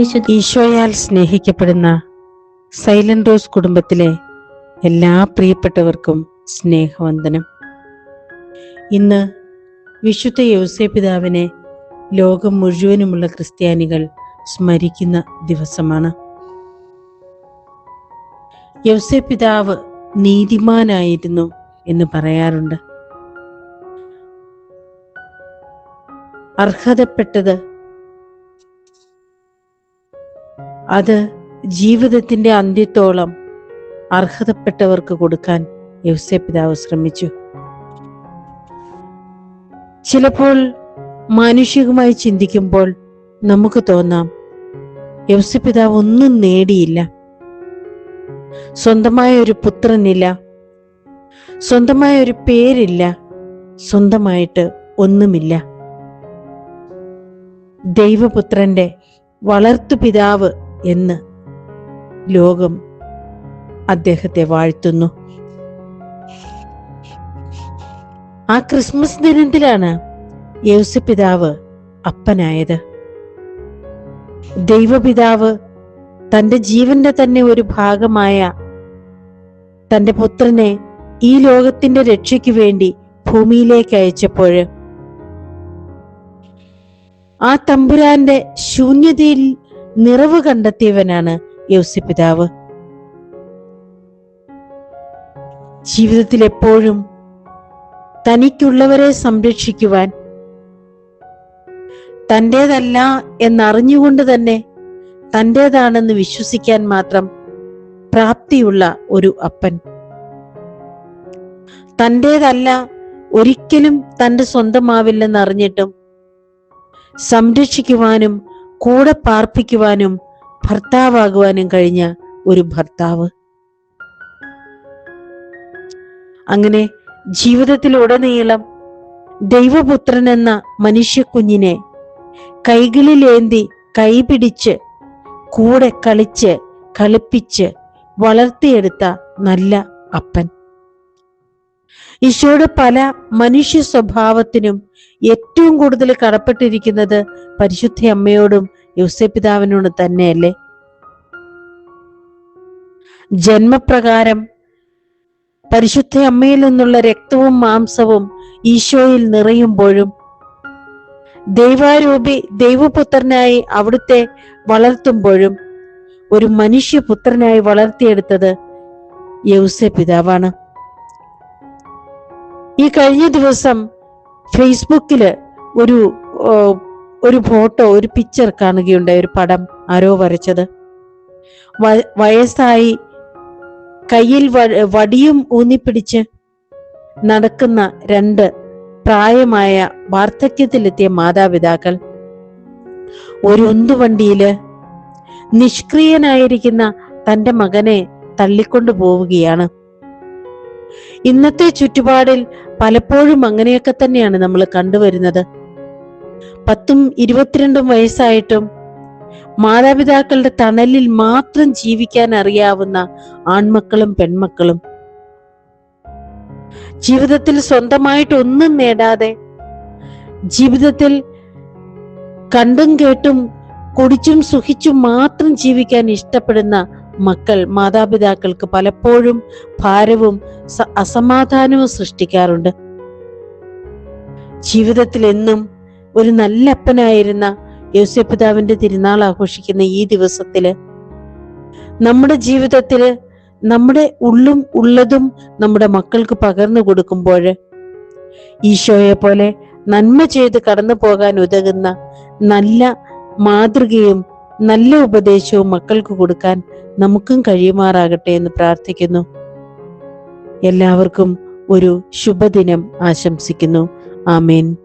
വിശുദ്ധ ഈശോയാൽ സ്നേഹിക്കപ്പെടുന്ന silent rose കുടുംബത്തിലെ എല്ലാ പ്രിയപ്പെട്ടവർക്കും സ്നേഹവന്ദനം. ഇന്ന് വിശുദ്ധ യൗസേ പിതാവിനെ ലോകം മുഴുവനുമുള്ള ക്രിസ്ത്യാനികൾ സ്മരിക്കുന്ന ദിവസമാണ്. യൗസേ പിതാവ് നീതിമാനായിരുന്നു എന്ന് പറയാറുണ്ട്. അർഹതപ്പെട്ടത് അത് ജീവിതത്തിന്റെ അന്ത്യത്തോളം അർഹതപ്പെട്ടവർക്ക് കൊടുക്കാൻ യൗസെ പിതാവ് ശ്രമിച്ചു. ചിലപ്പോൾ മാനുഷികമായി ചിന്തിക്കുമ്പോൾ നമുക്ക് തോന്നാം യൗസെ പിതാവ് ഒന്നും നേടിയില്ല. സ്വന്തമായ ഒരു പുത്രനില്ല. സ്വന്തമായ ഒരു പേരില്ല. സ്വന്തമായിട്ട് ഒന്നുമില്ല. ദൈവപുത്രന്റെ വളർത്തു പിതാവ് എന്ന് ലോകം അദ്ദേഹത്തെ വാഴ്ത്തുന്നു. ആ ക്രിസ്മസ് ദിനത്തിലാണ് യേശു പിതാവ് അപ്പനായത്. ദൈവപിതാവ് തന്റെ ജീവന്റെ തന്നെ ഒരു ഭാഗമായ തന്റെ പുത്രനെ ഈ ലോകത്തിന്റെ രക്ഷയ്ക്ക് വേണ്ടി ഭൂമിയിലേക്ക് അയച്ചപ്പോൾ ആ തമ്പുരാന്റെ ശൂന്യതയിൽ നിറവ് കണ്ടെത്തിയവനാണ് യൗസി പിതാവ് ജീവിതത്തിൽ എപ്പോഴും തനിക്കുള്ളവരെ സംരക്ഷിക്കുവാൻ തന്റേതല്ല എന്നറിഞ്ഞുകൊണ്ട് തന്നെ തന്റേതാണെന്ന് വിശ്വസിക്കാൻ മാത്രം പ്രാപ്തിയുള്ള ഒരു അപ്പൻ. തന്റേതല്ല ഒരിക്കലും തന്റെ സ്വന്തമാവില്ലെന്നറിഞ്ഞിട്ടും സംരക്ഷിക്കുവാനും കൂടെ പാർപ്പിക്കുവാനും ഭർത്താവാകുവാനും കഴിഞ്ഞ ഒരു ഭർത്താവ്. അങ്ങനെ ജീവിതത്തിലുടനീളം ദൈവപുത്രൻ എന്ന മനുഷ്യക്കുഞ്ഞിനെ കൈകളിലേന്തി കൈപിടിച്ച് കൂടെ കളിച്ച് കളിപ്പിച്ച് വളർത്തിയെടുത്ത നല്ല അപ്പൻ. ഈശോയുടെ പല മനുഷ്യ സ്വഭാവത്തിനും ഏറ്റവും കൂടുതൽ കടപ്പെട്ടിരിക്കുന്നത് പരിശുദ്ധ അമ്മയോടും യോസപിതാവിനോടും തന്നെയല്ലേ? ജന്മപ്രകാരം പരിശുദ്ധ അമ്മയിൽ നിന്നുള്ള രക്തവും മാംസവും ഈശോയിൽ നിറയുമ്പോഴും ദൈവാരൂപി ദൈവപുത്രനായി അവിടുത്തെ വളർത്തുമ്പോഴും ഒരു മനുഷ്യപുത്രനായി വളർത്തിയെടുത്തത് യൗസെ പിതാവാണ് ഈ കഴിഞ്ഞ ദിവസം ഫേസ്ബുക്കിൽ ഒരു ഒരു ഫോട്ടോ ഒരു പിക്ചർ കാണുകയുണ്ടായി ഒരു പടം ആരോ വരച്ചത്. വയസ്സായി കയ്യിൽ വടിയും ഊന്നിപ്പിടിച്ച് നടക്കുന്ന രണ്ട് പ്രായമായ വാർദ്ധക്യത്തിലെത്തിയ മാതാപിതാക്കൾ ഒരു ഉന്തുവണ്ടിയിൽ നിഷ്ക്രിയനായിരിക്കുന്ന തന്റെ മകനെ തള്ളിക്കൊണ്ടു പോവുകയാണ്. ഇന്നത്തെ ചുറ്റുപാടിൽ പലപ്പോഴും അങ്ങനെയൊക്കെ തന്നെയാണ് നമ്മൾ കണ്ടുവരുന്നത്. പത്തും ഇരുപത്തിരണ്ടും വയസ്സായിട്ടും മാതാപിതാക്കളുടെ തണലിൽ മാത്രം ജീവിക്കാൻ അറിയാവുന്ന ആൺമക്കളും പെൺമക്കളും. ജീവിതത്തിൽ സ്വന്തമായിട്ട് ഒന്നും നേടാതെ ജീവിതത്തിൽ കണ്ടും കേട്ടും കുടിച്ചും സുഖിച്ചും മാത്രം ജീവിക്കാൻ ഇഷ്ടപ്പെടുന്ന മക്കൾ മാതാപിതാക്കൾക്ക് പലപ്പോഴും ഭാരവും അസമാധാനവും സൃഷ്ടിക്കാറുണ്ട്. ജീവിതത്തിൽ എന്നും ഒരു നല്ല അപ്പനായിരുന്ന യോസപിതാവിന്റെ തിരുനാൾ ആഘോഷിക്കുന്ന ഈ ദിവസത്തിൽ നമ്മുടെ ജീവിതത്തിൽ നമ്മുടെ ഉള്ളും ഉള്ളതും നമ്മുടെ മക്കൾക്ക് പകർന്നു കൊടുക്കുമ്പോൾ ഈശോയെ പോലെ നന്മ ചെയ്ത് കടന്നു പോകാൻ ഉതകുന്ന നല്ല മാതൃകയും നല്ല ഉപദേശവും മക്കൾക്ക് കൊടുക്കാൻ നമുക്കും കഴിയുമാറാകട്ടെ എന്ന് പ്രാർത്ഥിക്കുന്നു. എല്ലാവർക്കും ഒരു ശുഭദിനം ആശംസിക്കുന്നു. ആമേൻ.